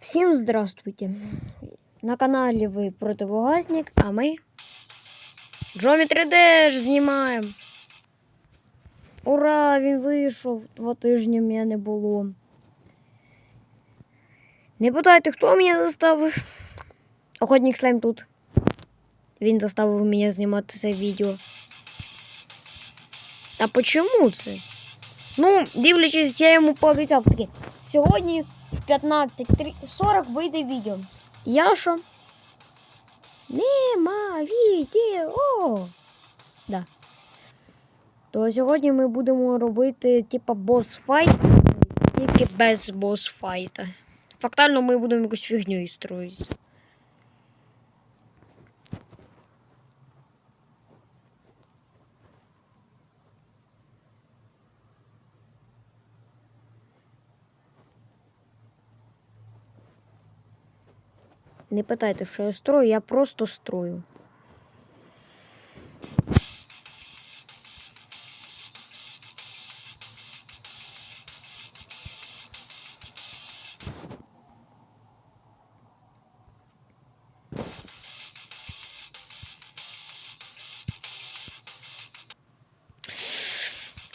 Всім здравствуйте! На каналі ви Противогазник, а ми Geometry Dash знімаємо. Ура! Він вийшов. Два тижні мене не було. Не питайте, хто мене заставив. Охотник слайм тут. Він заставив мене знімати це відео. А почому це? Ну, дивлячись, я йому пообіцяв таки. Сьогодні 15.40 вийде відео. Яша. Нема відео. Да. То сьогодні ми будемо робити типа босс-файт, тільки без босс-файта. Фактально ми будемо якусь фігню строїти. Не питайте, що я строю, я просто строю.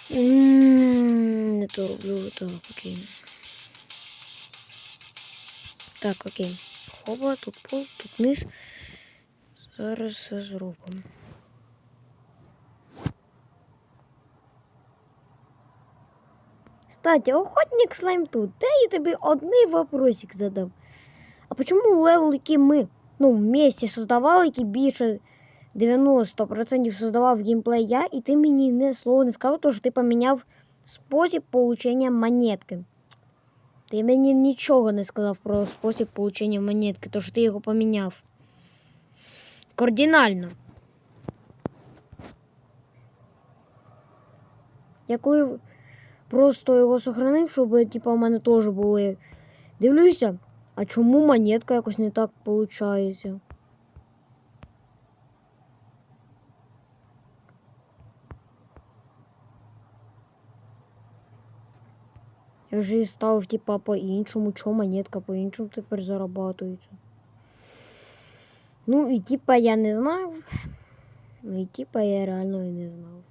Не то. Так, окей. Хоба, тут пол, тут низ. Зараз все зробимо. Кстати, охотник слайм тут. Та я тобі одний вопросик задав. А почему левел, який ми ну, вместе создавали, який більше 90% создавав геймплей я, і ти мені не слово не сказав, тому що ти поміняв спосіб получення монетки. Ти мені нічого не сказав про спосіб получення монетки, тож ти його поміняв. Кардинально. Я коли просто його сохранив, щоб типа, у мене теж були. Дивлюся, а чому монетка якось не так виходить? Я вже ставив, типа, по-іншому, чому монетка по-іншому тепер зарабатується. Ну, і типа я не знав. Ну і типа я реально і не знав.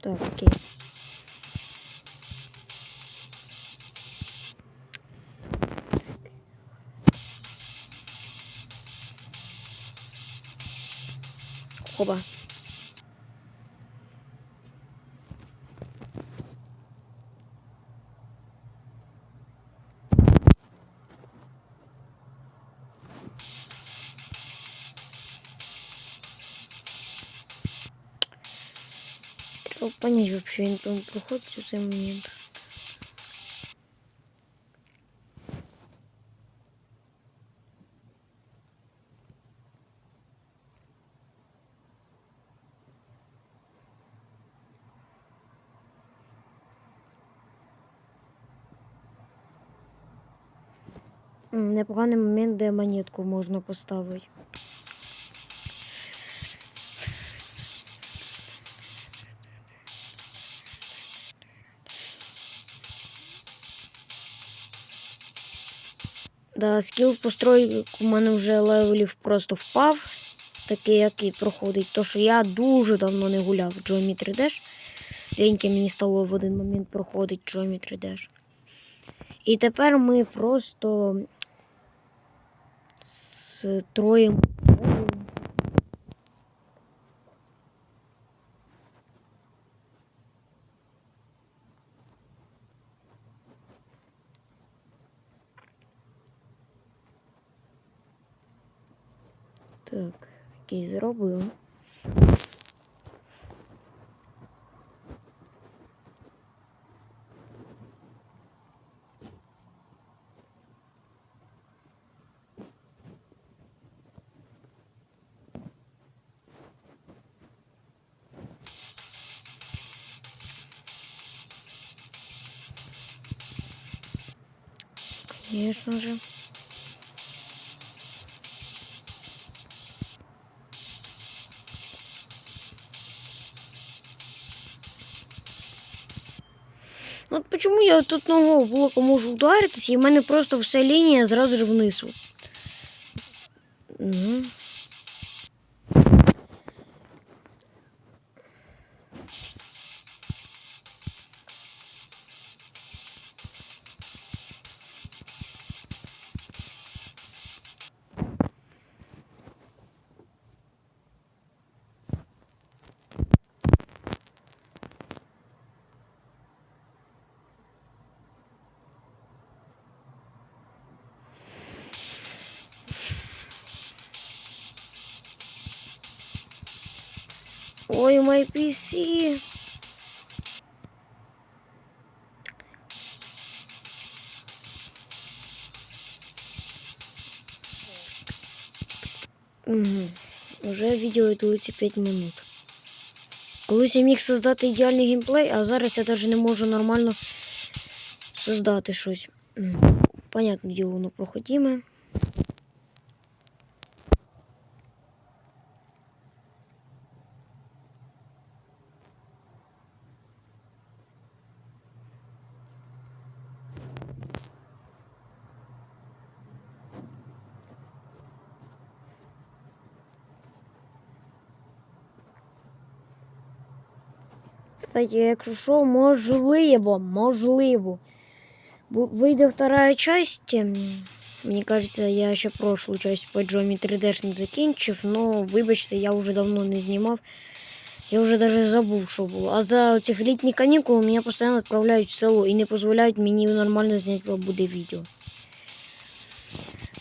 Так, окей. Хоба. Треба понять вообще, він там проходить у цей момент. Непоганий момент, де монетку можна поставити. Да, скіл в у мене вже левелів просто впав, такий, який проходить. То, що я дуже давно не гуляв в Geometry Dash. Ліньки мені стало в один момент проходить Geometry Dash. І тепер ми просто строїмо. Так, окей, зробив. Конечно же. От почему я тут нового блока можу ударитися, і в мене просто вся лінія зразу ж вниз. Угу. Ой, мой PC. Угу. Уже відео длиться 5 минут. Колись я міг создати ідеальний геймплей, а зараз я навіть не можу нормально создати щось. Понятно, де воно проходиме. Кстати, якщо що, можливо, можливо. Вийде вторая часть. ем, Мені кажется, я ще прошлу часть по Джомі 3D не закінчив, но вибачте, я вже давно не знімав. Я вже даже забув, що було. А за цих літні канікули мене постійно відправляють в село і не дозволяють мені нормально зняти вам буде відео.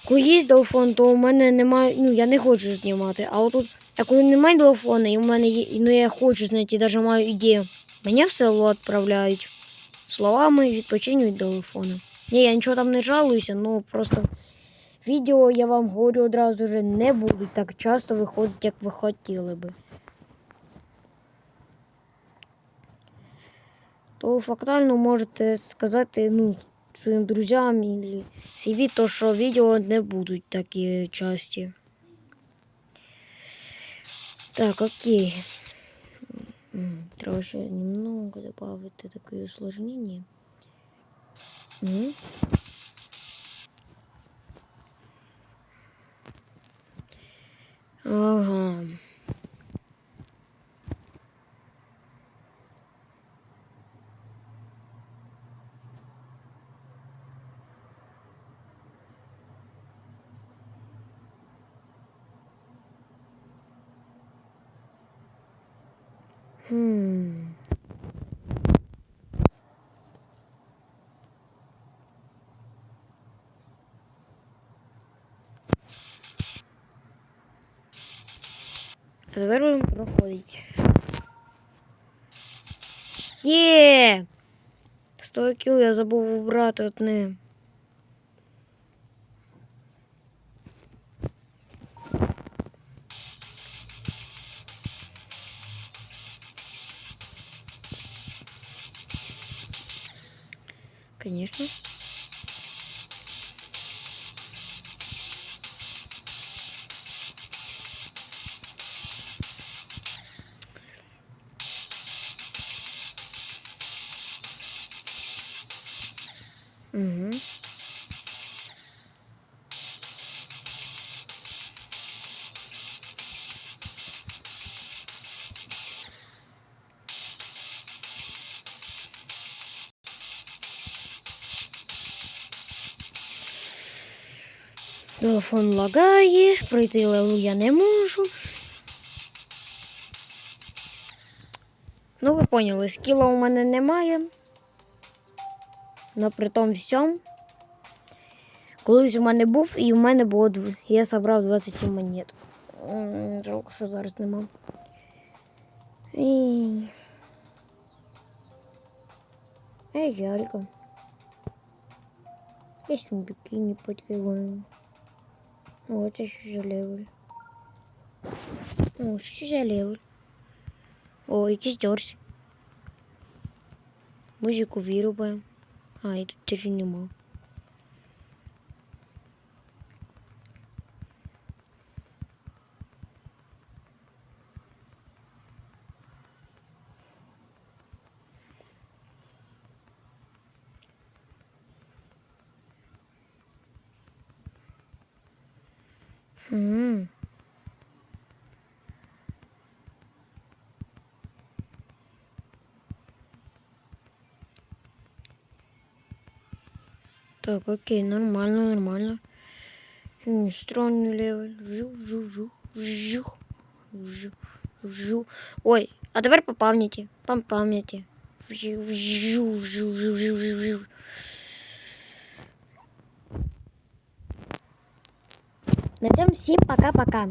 Коли є телефон, то у мене немає, ну я не хочу знімати. А отут, а коли немає телефону, і в мене є, ну я хочу знайти, навіть маю ідею. Мене в село відправляють словами відпочинь від телефону. Ні, я нічого там не жалуюся, ну просто відео я вам говорю одразу вже не будуть так часто виходити, як ви хотіли би. То фактально можете сказати, ну, своїм друзям і собі, то що відео не будуть такі часті. Так, окей. Треба ще немного добавити таке усложнення. М. Ага. Хм. Тепер будемо проходити. Є! 100 кіл я забув убрати одне. Конечно. Угу. Телефон лагає, пройти левел я не можу. Ну, ви поняли, скіла у мене немає. Но при тому всьому. Колись у мене був, і у мене було я зібрав 27 монет. Жалко, що зараз нема. Ей. Ей, жалько. Есть бикини поделаем. О, еще что за левель? О, что за левель? О, якийсь дорс. Музику вирубаем. А, і тут теж нема. М. Так, окей, нормально, нормально. Странный левель. Жу, жу, жу, жу, жу, жу. Ой, а тепер по пам'яті. По пам'яті. Жу, жу, жу, жу, На цьому всім пока-пока.